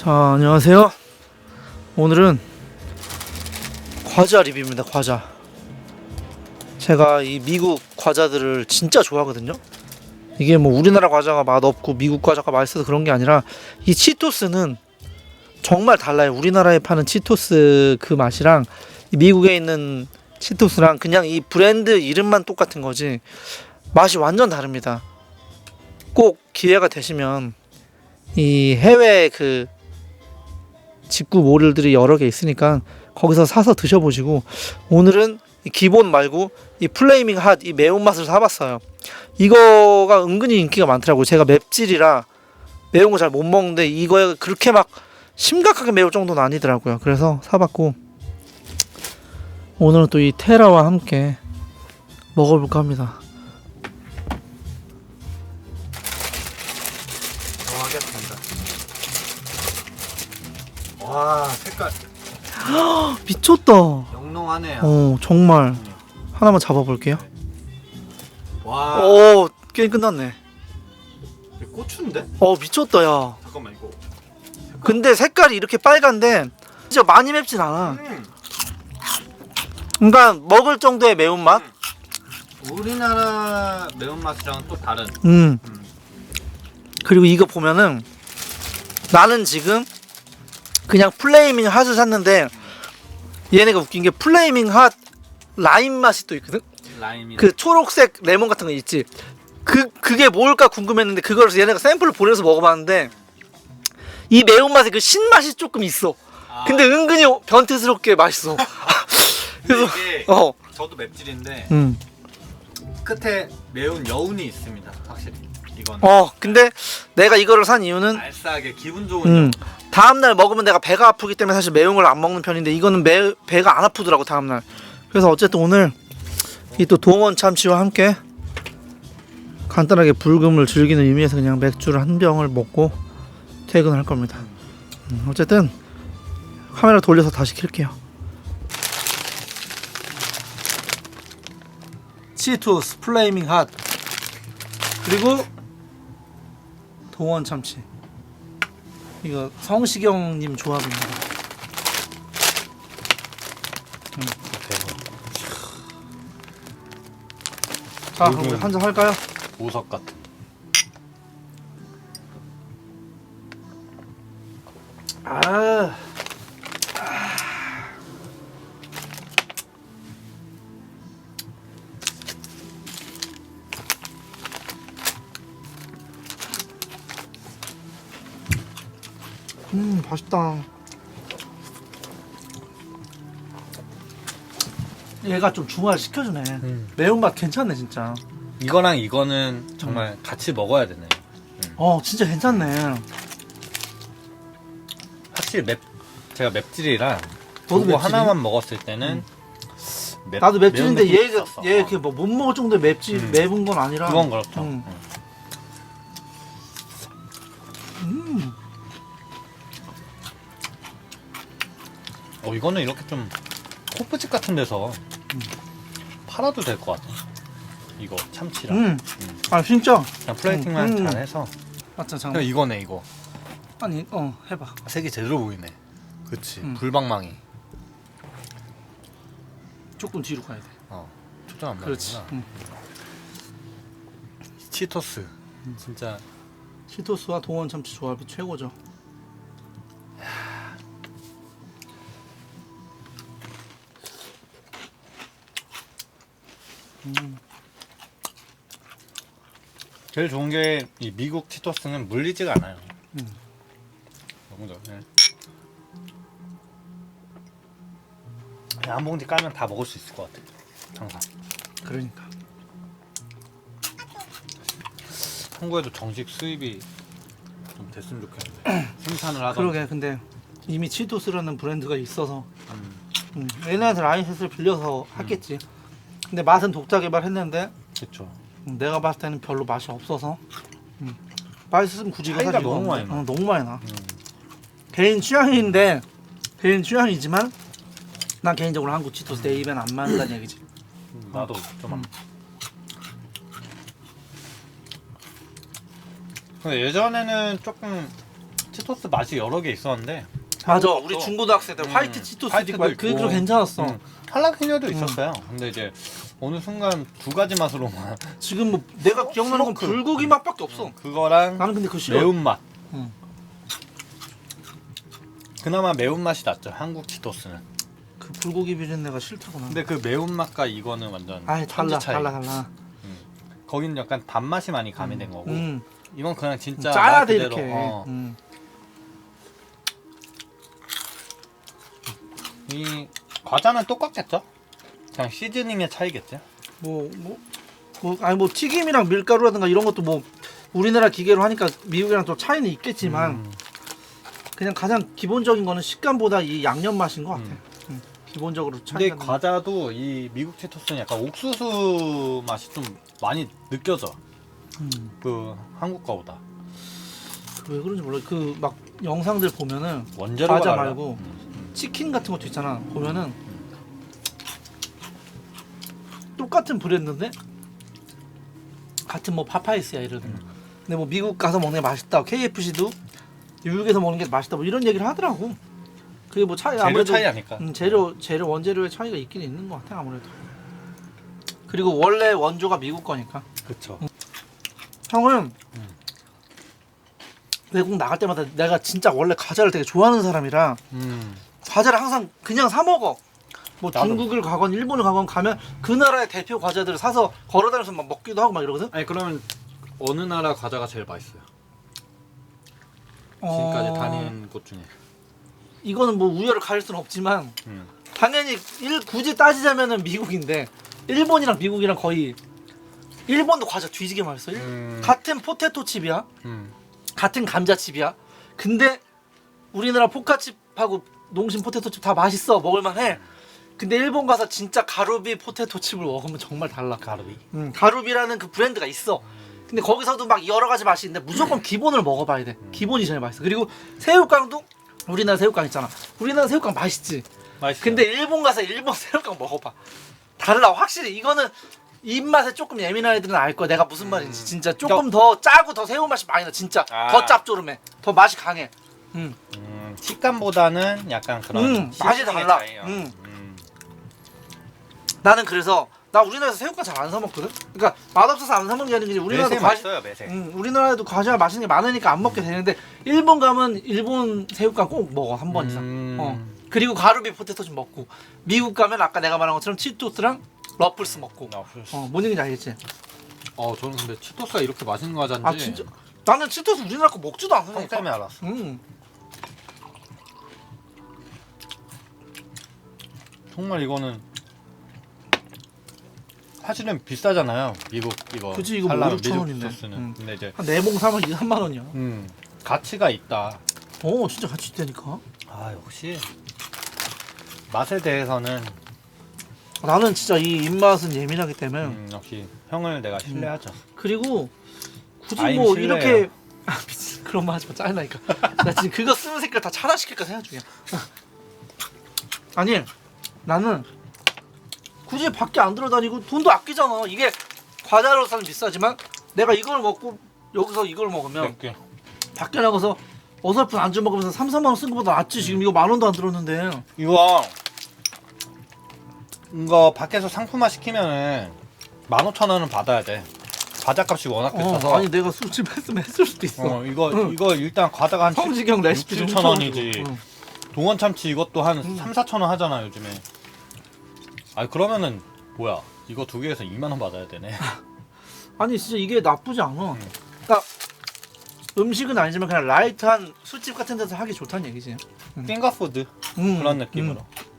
자, 안녕하세요. 오늘은 과자 리뷰입니다. 과자. 제가 이 미국 과자들을 진짜 좋아하거든요. 이게 뭐 우리나라 과자가 맛없고 미국 과자가 맛있어서 그런 게 아니라 이 치토스는 정말 달라요. 우리나라에 파는 치토스 그 맛이랑 이 미국에 있는 치토스랑 그냥 이 브랜드 이름만 똑같은 거지 맛이 완전 다릅니다. 꼭 기회가 되시면 이 해외 그 직구 모델들이 여러 개 있으니까 거기서 사서 드셔보시고 오늘은 이 기본 말고 이 플레이밍 핫 이 매운맛을 사봤어요. 이거가 은근히 인기가 많더라고요. 제가 맵찔이라 매운 거 잘 못 먹는데 이거에 그렇게 막 심각하게 매울 정도는 아니더라고요. 그래서 사봤고 오늘은 또 이 테라와 함께 먹어볼까 합니다. 와 색깔 미쳤다. 영롱하네요. 어 정말 하나만 잡아볼게요. 와 오 게임 끝났네. 이거 고추인데? 어 미쳤다 야. 잠깐만 이거. 근데 색깔이 이렇게 빨간데 진짜 많이 맵진 않아. 음, 그러니까 먹을 정도의 매운맛. 우리나라 매운맛이랑은 또 다른. 음. 음. 그리고 이거 보면은 나는 지금 그냥 플레이밍 핫을 샀는데 얘네가 웃긴 게 플레이밍 핫 라임 맛이 또 있거든. 라임이. 그 초록색 레몬 같은 거 있지. 그 그게 뭘까 궁금했는데 그걸 얘네가 샘플을 보내서 먹어봤는데 이 매운맛에 그 신맛이 조금 있어. 아, 근데 은근히 변태스럽게 맛있어. 그래서 이게 어, 저도 맵찔인데 음, 끝에 매운 여운이 있습니다. 확실히 이건. 어, 근데 내가 이거를 산 이유는 알싸하게 기분 좋은 음, 여운. 다음 날 먹으면 내가 배가 아프기 때문에 사실 매운 걸 안 먹는 편인데 이거는 매, 배가 안 아프더라고 다음 날. 그래서 어쨌든 오늘 이 또 동원 참치와 함께 간단하게 불금을 즐기는 의미에서 그냥 맥주를 한 병을 먹고 퇴근할 겁니다. 음, 어쨌든 카메라 돌려서 다시 킬게요. 치토스 플레이밍 핫 그리고 동원 참치 이거 성시경님 조합입니다. 자, 이거- 우리 한잔 할까요? 보석 같은. 아, 음, 맛있다. 얘가 좀 중화를 시켜주네. 음. 매운맛 괜찮네, 진짜. 이거랑 이거는 정말 같이 먹어야 되네. 어, 진짜 괜찮네. 확실히 맵 제가 맵찔이라 너도 그거 맵찔이? 하나만 먹었을 때는 맵, 나도 맵찔인데 매운 느낌이 얘가 있었어. 얘 이렇게 뭐 못 먹을 정도의 맵찔 음. 매운 건 아니라. 그건 그렇죠. 음. 음. 어 이거는 이렇게 좀 호프집 같은 데서 팔아도 될 것 같아. 이거 참치랑 음. 아 진짜. 그냥 플레이팅만 음. 잘 해서. 맞다 그냥 잠깐. 이거네 이거. 아니 어 해봐. 색이 제대로 보이네. 그치. 음. 불방망이. 조금 뒤로 가야 돼. 어 초점 안 그렇지. 맞는구나. 음. 치토스. 진짜 치토스와 동원 참치 조합이 최고죠. 제일 좋은 게 이 미국 치토스는 물리지가 않아요. 음. 너무 좋네. 한 봉지 까면 다 먹을 수 있을 것 같아. 항상. 그러니까. 한국에도 정식 수입이 좀 됐으면 좋겠는데 생산을 하던. 그러게 근데 이미 치토스라는 브랜드가 있어서 음, 음, 얘네한테 라인셋을 빌려서 했겠지. 근데 맛은 독자 개발했는데 그렇죠. 음, 내가 봤을 때는 별로 맛이 없어서 음. 맛있으면 굳이 이거 차이가 사지 너무 이거. 많이 나. 어, 너무 많이 나. 음, 개인 취향인데 개인 취향이지만 난 개인적으로 한국 치토스 내 입엔 안 맞는다는 얘기지. 나도 좀. 음. 근데 예전에는 조금 치토스 맛이 여러 개 있었는데 맞아. 우리 중고등학생 때 음, 화이트 치토스 그 있고. 그거 괜찮았어. 음, 할라피뇨도 음. 있었어요. 근데 이제 어느 순간 두 가지 맛으로만 지금 뭐 내가 기억나는 건 스모크. 불고기 맛밖에 없어. 그거랑 나는 근데 그거 싫어. 매운맛. 음. 그나마 매운맛이 낫죠. 한국 치토스는. 그 불고기 비린내가 싫다구나. 근데 그 매운맛과 이거는 완전 달라 천지 차이. 달라 달라. 거기는 약간 단맛이 많이 가미된 거고 음. 이건 그냥 진짜 짜야 말돼 그대로, 이렇게. 어. 음. 이 과자는 똑같겠죠? 그냥 시즈닝의 차이겠죠? 뭐, 뭐, 뭐, 아니 뭐 튀김이랑 밀가루라든가 이런 것도 뭐 우리나라 기계로 하니까 미국이랑 또 차이는 있겠지만 음, 그냥 가장 기본적인 거는 식감보다 이 양념 맛인 것 같아. 음. 음. 기본적으로 근데. 나는- 과자도 이 미국 치토스는 약간 옥수수 맛이 좀 많이 느껴져 음. 그 한국 거보다 왜 그런지 몰라. 그 막 영상들 보면은 원재료가 과자 달라. 말고 음, 치킨 같은 것도 있잖아. 보면은 똑같은 브랜드인데 같은 뭐 파파이스야 예를 들면. 근데 뭐 미국 가서 먹는 게 맛있다. KFC도 미국에서 먹는 게 맛있다. 뭐 이런 얘기를 하더라고. 그게 뭐 차이 재료 아무래도 차이 아닐까? 음, 재료 재료 원재료의 차이가 있긴 있는 것 같아 아무래도. 그리고 원래 원조가 미국 거니까. 그쵸 형은 음. 외국 나갈 때마다 내가 진짜 원래 과자를 되게 좋아하는 사람이라 음. 과자를 항상 그냥 사 먹어. 뭐 나도. 중국을 가건 일본을 가건 가면 그 나라의 대표 과자들을 사서 걸어다니면서 막 먹기도 하고 막 이러거든. 아니 그러면 어느 나라 과자가 제일 맛있어요? 어, 곳 중에 이거는 뭐 우열을 가릴 수는 없지만 음. 당연히 일 굳이 따지자면은 미국인데 일본이랑 미국이랑 거의 일본도 과자 뒤지게 맛있어. 일- 음. 같은 포테토 칩이야. 음. 같은 감자 칩이야. 근데 우리나라 포카칩하고 농심 포테토칩 다 맛있어 먹을만해. 근데 일본 가서 진짜 가루비 포테토칩을 먹으면 정말 달라. 가르비 음, 가루비라는 그 브랜드가 있어. 근데 거기서도 막 여러 가지 맛이 있는데 무조건 기본을 먹어봐야 돼. 기본이 제일 맛있어. 그리고 새우깡도 우리나라 새우깡 있잖아. 우리나라 새우깡 맛있지. 맛있어 근데 일본 가서 일본 새우깡 먹어봐. 달라. 확실히 이거는 입맛에 조금 예민한 애들은 알 거야. 내가 무슨 말인지. 진짜 조금 더 짜고 더 새우 맛이 많이 나. 진짜 아. 더 짭조름해. 더 맛이 강해. 음, 음, 식감보다는 약간 그런 음 맛이 달라. 차이요. 음. 음. 나는 그래서 나 우리나라에서 새우깡 잘안 사 먹거든. 그러니까 맛없어서 안 사 먹는 게 아니라 그냥 우리나라도 맛있어요 매세 음, 우리나라에도 과자 맛있는 게 많으니까 안 먹게 되는데 일본 가면 일본 새우깡 꼭 먹어 한 번 이상. 음. 어. 그리고 가루비 포테토 좀 먹고 미국 가면 아까 내가 말한 것처럼 치토스랑 러플스 먹고. 나 플스. 어, 뭔 얘기인지 알겠지? 어 저는 근데 치토스가 이렇게 맛있는 과자인지 아 진짜 나는 치토스 우리나라 거 먹지도 형 않으니까. 때문에 알았어 음. 정말 이거는 사실은 비싸잖아요 미국 이거 그치, 이거 살라면 뭐 6천 미국 원인데. 소스는 음. 근데 이제 한 네봉 사면 2, 3만 원이야. 음 가치가 있다 어, 진짜 같이 있다니까. 아 역시 맛에 대해서는 나는 진짜 이 입맛은 예민하기 때문에 음, 역시 형을 내가 신뢰하죠 그리고 굳이 아임 뭐 실례예요. 이렇게 아 미친 그런 말 하지 마 짜증나니까 나 지금 그거 쓰는 새끼를 다 차단시킬까 생각 중이야 아니 나는 굳이 밖에 안 들어다니고 돈도 아끼잖아. 이게 과자로 사면 비싸지만 내가 이걸 먹고 여기서 이걸 먹으면 몇개? 밖에 나가서 어설픈 안주 먹으면서 3, 4만 원 쓴 것보다 낫지. 지금 이거 만 원도 안 들었는데. 이거 이거 밖에서 상품화 시키면은 15,000원은 받아야 돼. 과자값이 워낙 비싸서. 어, 아니 내가 술집 했으면 했을 수도 있어. 어, 이거 응. 이거 일단 과자가 한 성지경 레시피 6, 좀 7천 원이지. 응. 동원 참치 이것도 한 음. 3, 4천 원 하잖아 요즘에. 아 그러면은 뭐야? 이거 두 개에서 2만 원 받아야 되네. 아니 진짜 이게 나쁘지 않아. 그러니까 음식은 아니지만 그냥 라이트한 술집 같은 데서 하기 좋다는 얘기지. 핑거푸드 음, 그런 느낌으로. 음.